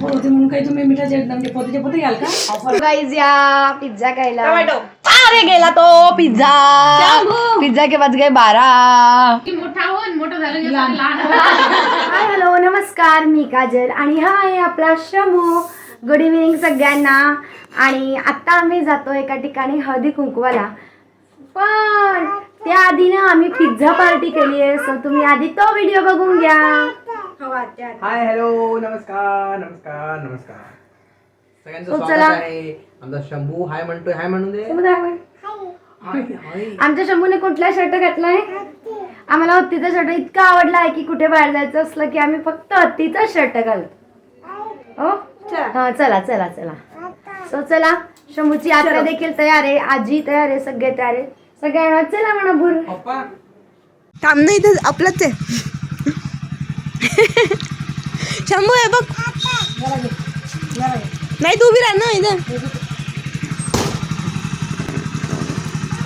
Offer होती म्हणून काही तुम्ही मिठाचे म्हणजे पोतेचे पोते घ्याल का? ऑफर गाईज या पिझ्झा खायला. अरे गेला तो पिझ्झा पिझ्झा के बाद गए बारा हाय हॅलो नमस्कार. मी काजल आणि हा आहे आपला शमू. गुड इव्हिनिंग सगळ्यांना. आणि आत्ता आम्ही जातो एका ठिकाणी हळदी कुंकवाला. पण त्याआधी ना आम्ही पिझ्झा पार्टी केली आहे सो तुम्ही आधी तो व्हिडिओ बघून घ्या. हाय हॅलो नमस्कार नमस्कार नमस्कार. सगळ्यांचं स्वागत. आहे. आमचा शंभू हाय म्हणतोय. हाय म्हणून दे. आमच्या शंभूने कुठला शर्ट घातलाय आम्हाला हत्तीचा शर्ट इतका आवडला आहे की कुठे बाहेर जायचं असलं की आम्ही फक्त हत्तीचा शर्ट घालतो. हो? हा चला चला चला. सो चला. शंभूची यात्रा देखील तयार आहे. आजी तयार आहे सगळे तयार आहे सगळ्यांना चला म्हणा भूर. पप्पा. थांब ना इथं आपलंच आहे. शंभू आहे बघ. नाही तू उभी राह ना इथं.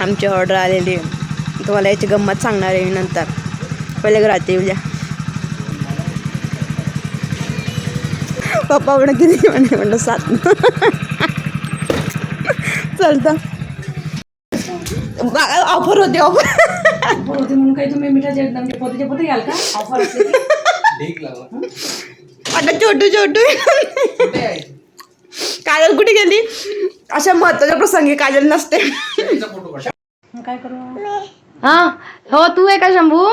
आमची ऑर्डर आलेली आहे. तुम्हाला याची गंमत सांगणार आहे नंतर. पहिले राहते उद्या पप्पा म्हणून किती म्हणे म्हणलं सात. चालतं ऑफर होते ऑफर. होते म्हणून काही तुम्ही मिठाच्या म्हणजे पोतेचे पोते घ्याल का? ऑफर असते ढीक लागला. आता छोटू छोटू. कुठे आहे? काजल कुठे गेली? अशा महत्त्वाच्या प्रसंगी काजल नसते. फोटो काढ. काय करू? हा हो तू आहे का शंभू?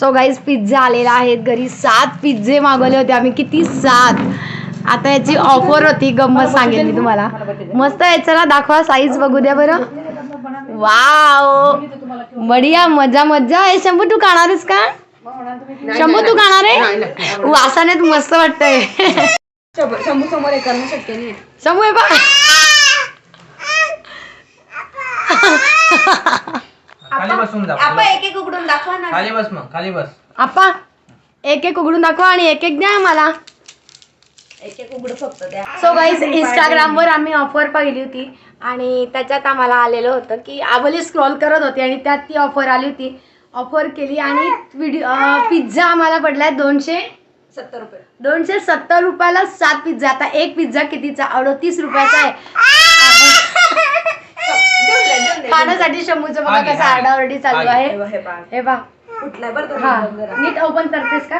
सो गाईज पिझ्झा आलेला आहे. घरी सात पिझ्झे मागवले होते आम्ही. किती सात? आता याची ऑफर होती. गंमत सांगेन मी तुम्हाला. मस्त आहे. चला दाखवा साईज बघू द्या बरं. वाव बढिया मजा मजा आहे. शंभू तू खाणार आहेस का? शंभू तू खाणार आहे? वासाने तू मस्त वाटतंय. शंभू समोर हे करणं शक्य नाही. शंभू आहे बा खाली बसून जा एक एक उघडून दाखवा ना. खाली बस मग खाली बस. आप्पा एक एक उघडून दाखवा आणि एक एक द्या मला एक एक उघड फक्त द्या. सो गाईज इंस्टाग्रामवर आम्ही ऑफर पाहिली होती आणि त्याच्यात आम्हाला आलेलं होतं की आबली स्क्रॉल करत होती आणि त्यात ती ऑफर आली होती. ऑफर केली आणि व्हिडिओ पिझ्झा आम्हाला पडलाय दोनशे सत्तर रुपये. दोनशे सत्तर रुपयाला सात पिझ्झा. आता एक पिझ्झा कितीचा? अडोतीस रुपयाचा आहे. खाण्यासाठी शंभूचं बघा हा कसं. आरडाओरडी चालू. आहे. हे बघ हे बा कुठलाय बरं तो हा. नीट ओपन करतेस का?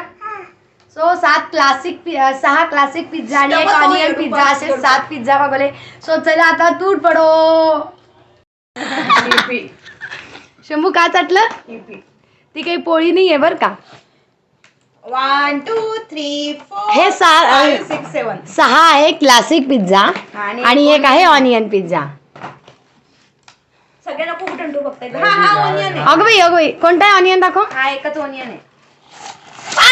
सो सात क्लासिक सहा क्लासिक पिझ्झा आणि एक ऑनियन पिझ्झा असे सात पिझ्झा मागवले. सो चला आता तूट पडो. शंभू काय चाटलं? ती काही पोळी नाही आहे बरं का? वन टू थ्री फोर हे सहा सिक्स सेवन सहा आहे क्लासिक पिझ्झा आणि एक आहे ऑनियन पिझ्झा सगळ्यांना खूप टंटू हा हा आहे. अगं बाई अगं बाई कोणता आहे ऑनियन दाखव? हा एकच ओनियन आहे.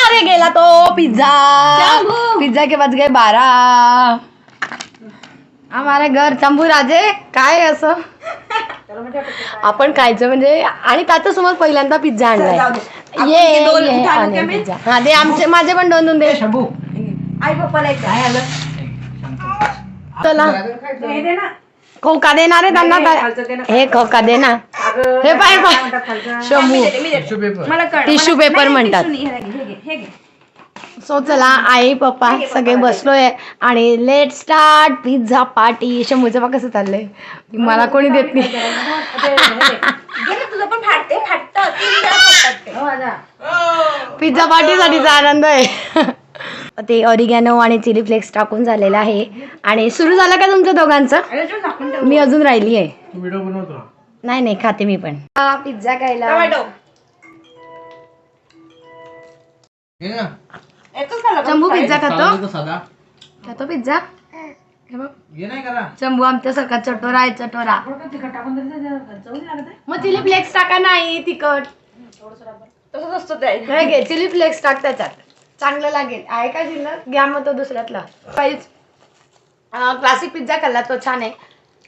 अरे गेला तो पिझ्झा पिझ्झा के बाद गए बारा. हमारे घर चंबू राजे काय असं? आपण खायचं म्हणजे आणि त्याच्यासमोर पहिल्यांदा पिझ्झा आणलाय ये दोन ये मी? हा दे आमचे माझे पण दोन दोन दे शंभू आई पप्पाला एक काय आलं चला हे दे ना खोका देणार आहे त्यांना नाही, काय खालचं दे ना. हे खोका दे ना अगं, हे पाय काय पाय म्हणतात खालचं? शंभू. मी देते, मी देते. टिश्यू पेपर मला कळ टिश्यू पेपर म्हणतात. हे हे घे, हे घे. सो चला आई पप्पा सगळे. बसलोय आणि लेट स्टार्ट पिझ्झा पार्टी शंभूचं बा कसं चाललंय. मला कोणी देत नाही. तुझं पण फाटते. हो, पिझ्झा पार्टीसाठीचा आनंद आहे. ते ऑरिगॅनो आणि चिली फ्लेक्स टाकून झालेलं आहे. आणि सुरू झालं का तुमचं दोघांचं. मी अजून राहिली आहे. तू व्हिडिओ बनवतो ना नाही नाही खाते मी पण. पिझ्झा खायला. एकच खाल्लं का? शंभू पिझ्झा खातो. साधा. खातो पिझ्झा. हे बघ. घे नाही करा. शंभू आमच्यासारखा चटोरा आहे चटोरा. तिखट टाकून तरी ते चव नाही लागत आहे? मग चिली फ्लेक्स टाका नाही तिखट. तसंच असतं ते. हे घे चिली फ्लेक्स टाक त्याच्यात. चांगलं लागेल. आहे का शिल्लक घ्या मग तो दुसऱ्यातला. काहीच क्लासिक पिझ्झा खाल्ला तो छान आहे.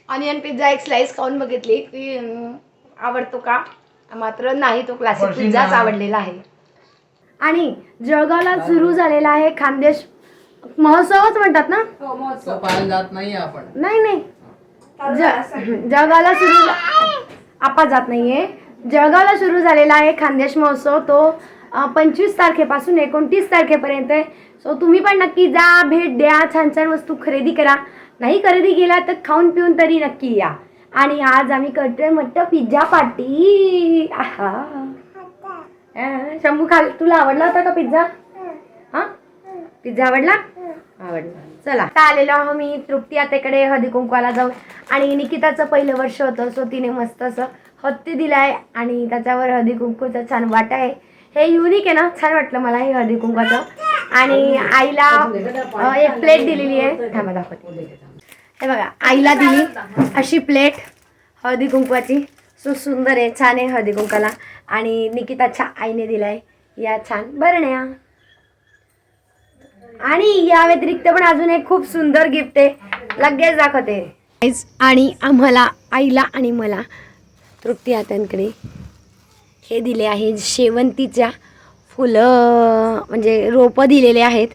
ऑनियन पिझ्झा एक स्लाइस खाऊन बघितली. की अं, आवडतो का? मात्र नाही तो क्लासिक पिझ्झाच. आवडलेला आहे. आणि जळगावला सुरू झालेला आहे खानदेश महोत्सवच म्हणतात ना? पाहायला जात नाही आपण. नाही नाही. ज- जळगावला सुरू आपा जात नाहीये. जळगावला सुरू झालेला आहे खानदेश महोत्सव. तो पंचवीस तारखेपासून एकोणतीस तारखेपर्यंत आहे. सो तुम्ही पण नक्की जा भेट द्या छान छान वस्तू खरेदी करा. नाही खरेदी केला तर खाऊन पिऊन तरी नक्की या. आणि आज आम्ही करतोय म्हटलं पिझ्झा पार्टी. आहा. शंभू खाल तुला आवडला होता का पिझ्झा? हा? पिझ्झा आवडला? आवडला. चला. आता आलेलो आहो मी तृप्ती आतेकडे हळदी कुंकवाला जाऊ आणि निकिताचं पहिलं वर्ष होतं सो तिने मस्त असं हत्ती दिलाय आणि त्याच्यावर हळदी कुंकूचा छान वाटा आहे. हे युनिक आहे ना? छान वाटलं मला हे हळदी कुंकवाचं. आणि आईला एक प्लेट दिलेली आहे. थांबा दाखवते. हे बघा आईला दिली अशी प्लेट हळदी कुंकवाची. सो सुंदर आहे छान आहे हळदी कुंकाला आणि निकिताच्या आईने दिलाय या छान. बरण्या आणि या व्यतिरिक्त पण अजून एक खूप सुंदर गिफ्ट आहे. लगेच दाखवते. आणि आम्हाला आईला आणि मला तृप्ती आत्यांकडे हे दिले आहे शेवंतीच्या फुलं. म्हणजे रोपं दिलेले आहेत.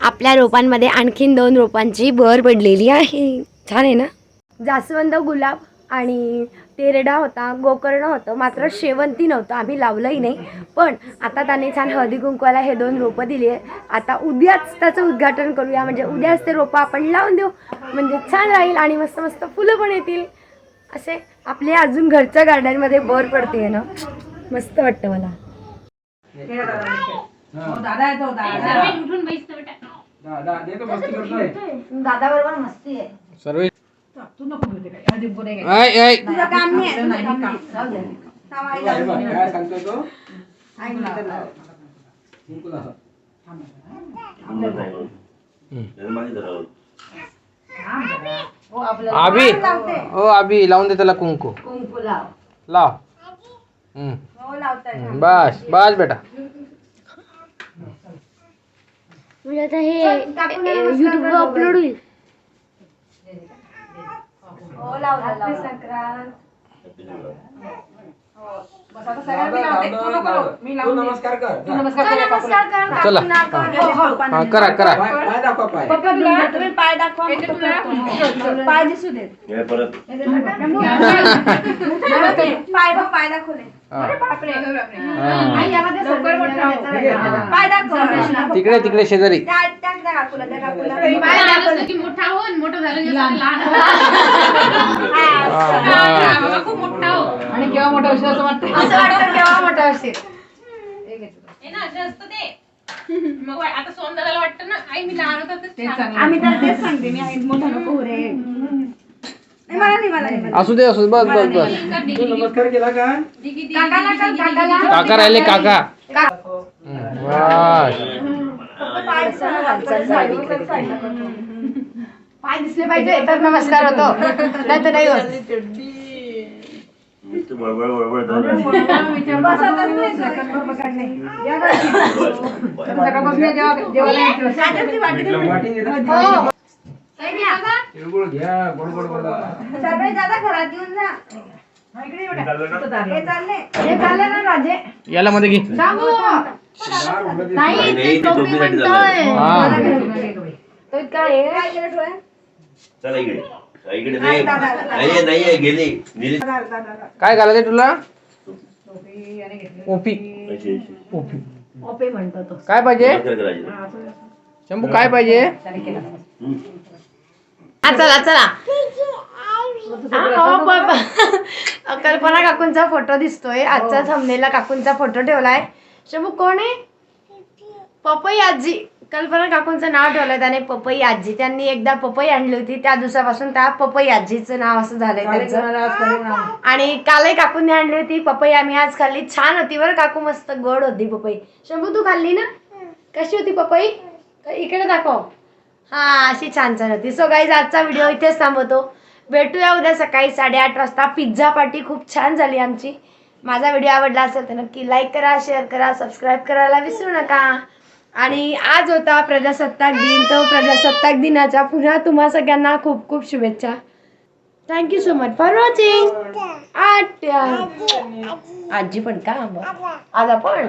आपल्या रोपांमध्ये आणखीन दोन रोपांची भर पडलेली आहे. छान आहे ना? जास्वंद गुलाब आणि तेरडा होता गोकर्ण होतं मात्र शेवंती नव्हतं आम्ही लावलंही नाही. पण आता त्याने छान हळदी कुंकवाला हे दोन रोपं दिली आहे आता उद्याच त्याचं उद्घाटन करूया. म्हणजे उद्याच ते रोपं आपण लावून देऊ. म्हणजे छान राहील आणि मस्त मस्त फुलं पण येतील. असे आपले अजून घरच्या गार्डनमध्ये बर पडते ना. मस्त वाटतं मला. दादा येतो दादा. दादा बरोबर मस्ती आहे. सर्व तू नको बोलते काय हळदी कुंकू नाही ऐ ऐ तुझं काम नाही आहे, नाही, काम. जाऊ दे. काय सांगतो तो हो, आपलं आबी ओ आबी लावून दे त्याला कुंकू कुंकू लाव लाव हम्म. हम्म, बस बस बेटा म्हणजे आता हे युट्यूबवर अपलोड होईल बस आता सगळ्यांना लावते. तू नको लावू. मी लावून देईन. नमस्कार कर तू नमस्कार काकूला. चला हा, करा करा पप्पा तुला तुम्ही पाय दाखवा पाय दिसू देत पाय बघ पाय दाखवले हा. हा. हो. तिकडे तिकडे शेजारी. मोठा हो मोठं झालं असं लहान. हो. हा, हा. बाबा खूप मोठा हो. आणि केव्हा मोठा विषय असं वाटतं असं वाटतं केव्हा मोठा असेल ना असं असतं ते. मग आता सोनदादाला वाटतं ना आई मी लहान होता. आम्ही तर तेच सांगते. मी आई मोठा नको रे. असू दे असू दे बस बस बस. नमस्कार केला का. काका राहिले काका. पाय दिसले पाहिजे तर नमस्कार होतो. नाही तर नाही होत. तिळगुळ घ्या गोड गोड बोला सगळे दादा घरात येऊन जा. हा, इकडे ये बेटा. हे चालले. हे झालं ना राजे. याला मध्ये घे. सांगू नाही नाही, ते ते टोपी टोपीसाठी म्हणतोय. हा. तो काय आहे? काय केलं डोळे? चला इकडे. हा, इकडे नाही नाहीये नाहीये गेली. नेली दादा, दादा, दादा. काय घालायचं तुला? टोपी आणि घेतली. ओपी. अशी, अशी. ओपी. ओपे म्हणतो तो. काय पाहिजे. हा, असं- शंभू काय पाहिजे? त्याने केलं. हम्म. हा चला चला. हा, हो, कल्पना काकूंचा फोटो दिसतोय. आजच्या थंबनेला काकूंचा फोटो ठेवलाय. शंभू कोण आहे? पपई आजी कल्पना काकूंचं नाव ठेवलंय त्याने पपई आजी त्यांनी एकदा पपई आणली होती त्या दिवसापासून त्या पपई आजीचं नाव असं झालंय त्यांचं. आणि कालही काकूंनी आणली होती पपई आम्ही आज खाल्ली. छान होती बरं काकू मस्त गोड होती पपई. शंभू तू खाल्ली ना? कशी होती पपई? इकडे दाखव. हा अशी छान छान होती. सो गाईज आजचा व्हिडिओ इथेच थांबवतो. भेटूया उद्या सकाळी साडेआठ वाजता. पिझ्झा पार्टी खूप छान झाली आमची. माझा व्हिडिओ आवडला असेल तर नक्की लाईक करा शेअर करा सबस्क्राईब करायला विसरू नका. आणि आज होता प्रजासत्ताक दिन. तो प्रजासत्ताक दिनाच्या पुन्हा तुम्हा सगळ्यांना खूप खूप शुभेच्छा. Thank you so much for watching Atya आजी पण का? आज आपण?